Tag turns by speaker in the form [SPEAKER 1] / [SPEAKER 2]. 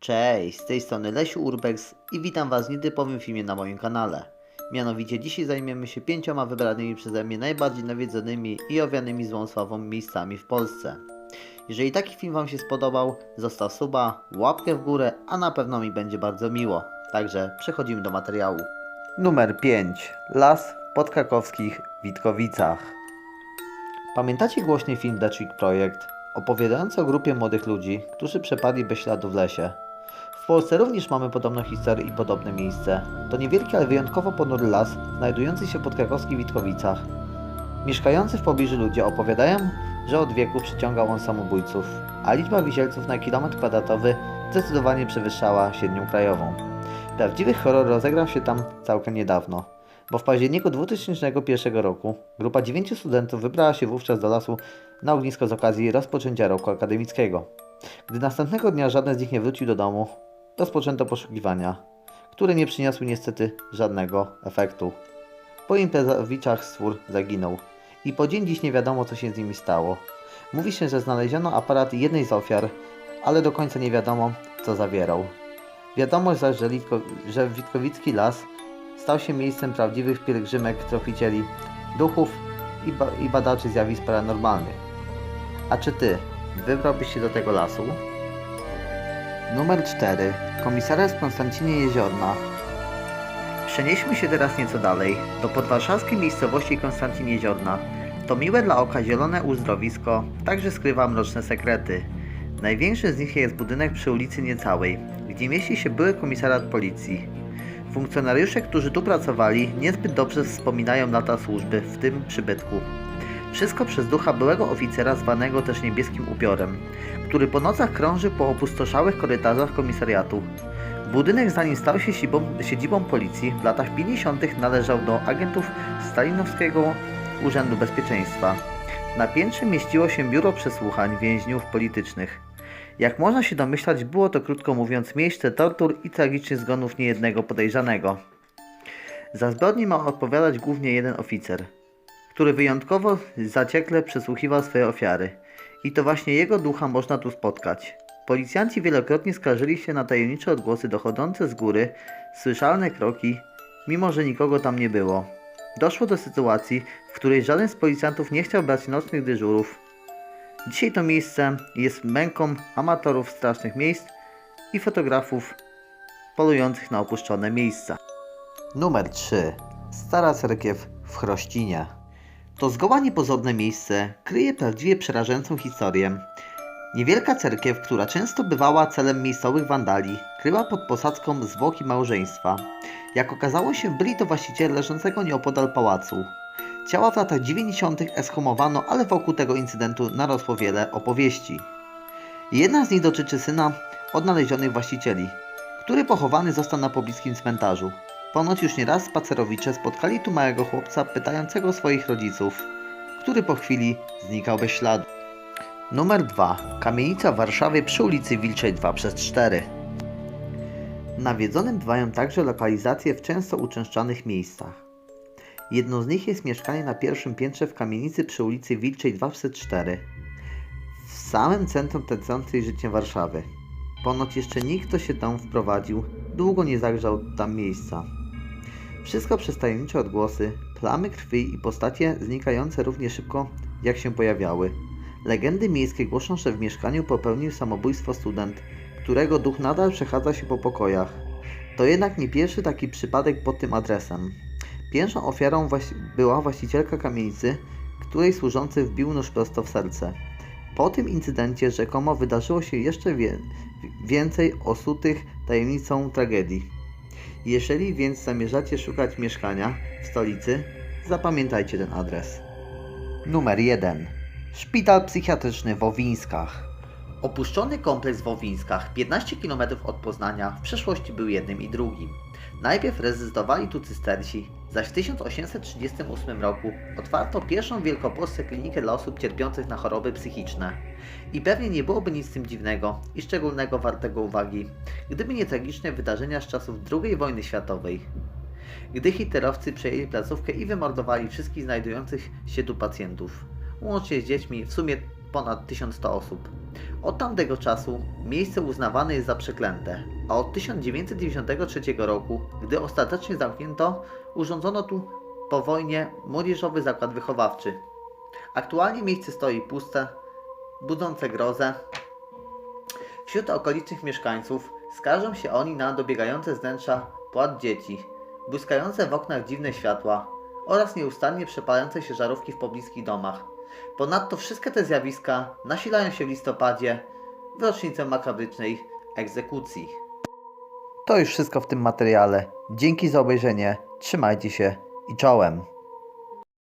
[SPEAKER 1] Cześć, z tej strony Lesiu Urbex i witam Was w nietypowym filmie na moim kanale. Mianowicie dzisiaj zajmiemy się pięcioma wybranymi przeze mnie najbardziej nawiedzonymi i owianymi złą sławą miejscami w Polsce. Jeżeli taki film Wam się spodobał, zostaw suba, łapkę w górę, a na pewno mi będzie bardzo miło. Także przechodzimy do materiału. Numer 5. Las w podkrakowskich Witkowicach. Pamiętacie głośny film The Chick Project, opowiadający o grupie młodych ludzi, którzy przepadli bez śladu w lesie? Polsce również mamy podobną historię i podobne miejsce. To niewielki, ale wyjątkowo ponury las, znajdujący się w podkrakowskich Witkowicach. Mieszkający w pobliżu ludzie opowiadają, że od wieku przyciągał on samobójców, a liczba wisielców na kilometr kwadratowy zdecydowanie przewyższała średnią krajową. Prawdziwy horror rozegrał się tam całkiem niedawno, bo w październiku 2001 roku grupa dziewięciu studentów wybrała się wówczas do lasu na ognisko z okazji rozpoczęcia roku akademickiego. Gdy następnego dnia żaden z nich nie wrócił do domu, rozpoczęto poszukiwania, które nie przyniosły niestety żadnego efektu. Po imprezowiczach stwór zaginął i po dzień dziś nie wiadomo co się z nimi stało. Mówi się, że znaleziono aparat jednej z ofiar, ale do końca nie wiadomo co zawierał. Wiadomo zaś, że, Litko, że Witkowicki Las stał się miejscem prawdziwych pielgrzymek tropicieli duchów i, ba i badaczy zjawisk paranormalnych. A czy ty wybrałbyś się do tego lasu? Numer 4. Komisariat w Konstancinie Jeziorna. Przenieśmy się teraz nieco dalej, do podwarszawskiej miejscowości Konstancin Jeziorna. To miłe dla oka zielone uzdrowisko także skrywa mroczne sekrety. Największy z nich jest budynek przy ulicy Niecałej, gdzie mieści się były komisariat policji. Funkcjonariusze, którzy tu pracowali, niezbyt dobrze wspominają lata służby w tym przybytku. Wszystko przez ducha byłego oficera zwanego też niebieskim upiorem, który po nocach krąży po opustoszałych korytarzach komisariatu. Budynek zanim stał się siedzibą, siedzibą policji w latach 50. należał do agentów Stalinowskiego Urzędu Bezpieczeństwa. Na piętrze mieściło się biuro przesłuchań więźniów politycznych. Jak można się domyślać, było to krótko mówiąc miejsce tortur i tragicznych zgonów niejednego podejrzanego. Za zbrodnie ma odpowiadać głównie jeden oficer, który wyjątkowo zaciekle przesłuchiwał swoje ofiary. I to właśnie jego ducha można tu spotkać. Policjanci wielokrotnie skarżyli się na tajemnicze odgłosy dochodzące z góry, słyszalne kroki, mimo że nikogo tam nie było. Doszło do sytuacji, w której żaden z policjantów nie chciał brać nocnych dyżurów. Dzisiaj to miejsce jest męką amatorów strasznych miejsc i fotografów polujących na opuszczone miejsca. Numer 3. Stara cerkiew w Chrościnie. To zgoła niepozorne miejsce kryje prawdziwie przerażającą historię. Niewielka cerkiew, która często bywała celem miejscowych wandali, kryła pod posadzką zwłoki małżeństwa. Jak okazało się, byli to właściciele leżącego nieopodal pałacu. Ciała w latach 90. eshumowano, ale wokół tego incydentu narosło wiele opowieści. Jedna z nich dotyczy syna odnalezionych właścicieli, który pochowany został na pobliskim cmentarzu. Ponoć już nieraz spacerowicze spotkali tu małego chłopca pytającego swoich rodziców, który po chwili znikał bez śladu. Numer 2. Kamienica w Warszawie przy ulicy Wilczej 2 przez 4. Nawiedzonym dbają także lokalizacje w często uczęszczanych miejscach. Jedną z nich jest mieszkanie na pierwszym piętrze w kamienicy przy ulicy Wilczej 2 przez 4. W samym centrum tęcącej życiem Warszawy. Ponoć jeszcze nikt, kto się tam wprowadził, długo nie zagrzał tam miejsca. Wszystko przez tajemnicze odgłosy, plamy krwi i postacie znikające równie szybko, jak się pojawiały. Legendy miejskie głoszą, że w mieszkaniu popełnił samobójstwo student, którego duch nadal przechadza się po pokojach. To jednak nie pierwszy taki przypadek pod tym adresem. Pierwszą ofiarą była właścicielka kamienicy, której służący wbił nóż prosto w serce. Po tym incydencie rzekomo wydarzyło się jeszcze wie- więcej osutych tajemnicą tragedii. Jeżeli więc zamierzacie szukać mieszkania w stolicy, zapamiętajcie ten adres. Numer 1. Szpital psychiatryczny w Owińskach. Opuszczony kompleks w Owińskach, 15 km od Poznania, w przeszłości był jednym i drugim. Najpierw rezydowali tu cystersi, zaś w 1838 roku otwarto pierwszą w Wielkopolsce klinikę dla osób cierpiących na choroby psychiczne. I pewnie nie byłoby nic z tym dziwnego i szczególnego wartego uwagi, gdyby nie tragiczne wydarzenia z czasów II wojny światowej. Gdy hitlerowcy przejęli placówkę i wymordowali wszystkich znajdujących się tu pacjentów, łącznie z dziećmi, w sumie ponad 1100 osób. Od tamtego czasu miejsce uznawane jest za przeklęte, a od 1993 roku, gdy ostatecznie zamknięto, urządzono tu po wojnie młodzieżowy zakład wychowawczy. Aktualnie miejsce stoi puste, budzące grozę. Wśród okolicznych mieszkańców skarżą się oni na dobiegające z wnętrza płat dzieci, błyskające w oknach dziwne światła oraz nieustannie przepalające się żarówki w pobliskich domach. Ponadto wszystkie te zjawiska nasilają się w listopadzie w rocznicę makabrycznej egzekucji. To już wszystko w tym materiale. Dzięki za obejrzenie, trzymajcie się i czołem.